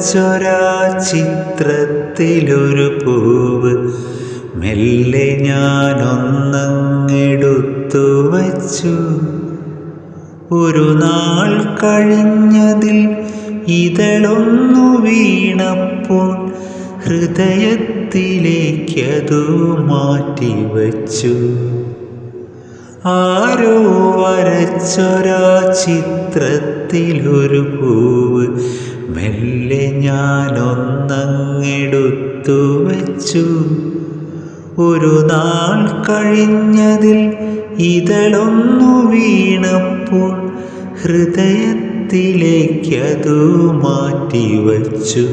വരച്ചൊരാ ചിത്രത്തിലൊരു പൂവ് മെല്ലെ ഞാനൊന്നങ്ങെടുത്തു വച്ചു. ഒരു നാൾ കഴിഞ്ഞതിൽ ഇതളൊന്നു വീണപ്പോൾ ഹൃദയത്തിലേക്കതു മാറ്റിവച്ചു. ആരോ വരച്ചൊരാ ചിത്രത്തിലൊരു പൂവ് മെല്ലെ ഞാനൊന്നങ്ങെടുത്തു വച്ചു. ഒരു നാൾ കഴിഞ്ഞതിൽ ഇതളൊന്നു വീണപ്പോൾ ഹൃദയത്തിലേക്കതു മാറ്റിവച്ചു.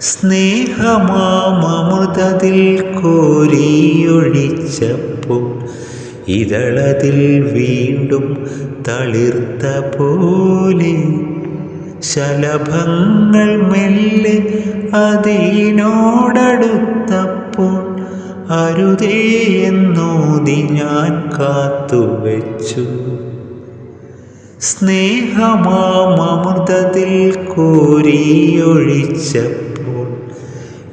സ്നേഹമാമൃതതിൽ കോരിയൊഴിച്ചപ്പോൾ ഇതളതിൽ വീണ്ടും തളിർത്ത പോലെ ശലഭങ്ങൾ മെല്ലെ അതിനോടടുത്തപ്പോൾ അരുതേ എന്നോതി ഞാൻ കാത്തുവെച്ചു. സ്നേഹമാമൃതത്തിൽ കോരിയൊഴിച്ചപ്പോൾ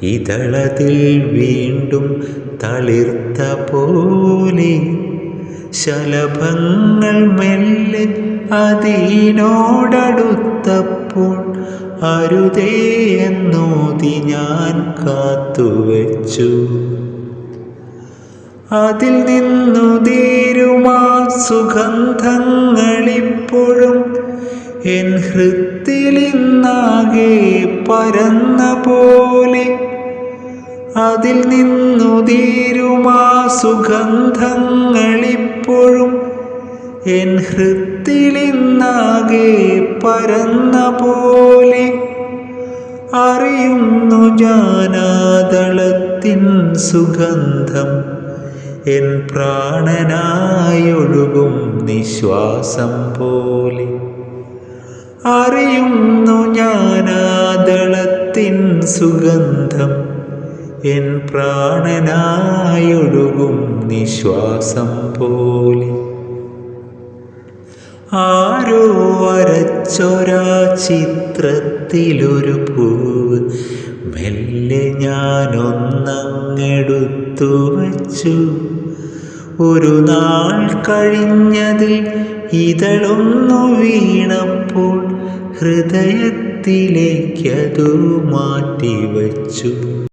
ഇതളതിൽ വീണ്ടും തളിർത്ത പോലെ ശലഭങ്ങൾ മെല്ലെ അതിനോടടുത്തപ്പോൾ അരുതേ എന്നോതി ഞാൻ കാത്തുവച്ചു. അതിൽ നിന്നു തീരുമാ സുഗന്ധങ്ങളിപ്പോഴും എൻ ഹൃത്തിലിന്നാകെ പരന്ന പോലെ. അതിൽ നിന്നു തീരുമാ സുഗന്ധങ്ങളിപ്പോഴും എൻ ഹൃത്തിലിന്നാകെ പരന്ന പോലെ അറിയുന്നു ജാനാതളത്തിൻ സുഗന്ധം. എൻ പ്രാണനായൊഴുകും നിശ്വാസം പോലെ അറിയുന്നു ഞാനാദളത്തിൻ സുഗന്ധം. എൻ പ്രാണനായൊഴുകും നിശ്വാസം പോലെ ആരോ വരച്ചൊരാ ചിത്രത്തിലൊരു പൂവ്. മെല്ലെ ഞാനൊന്നങ്ങെടുത്തു വച്ചു. ഒരു നാൾ കഴിഞ്ഞതിൽ ഇതളൊന്നു വീണപ്പോൾ ഹൃദയത്തിലേക്കതു മാറ്റിവച്ചു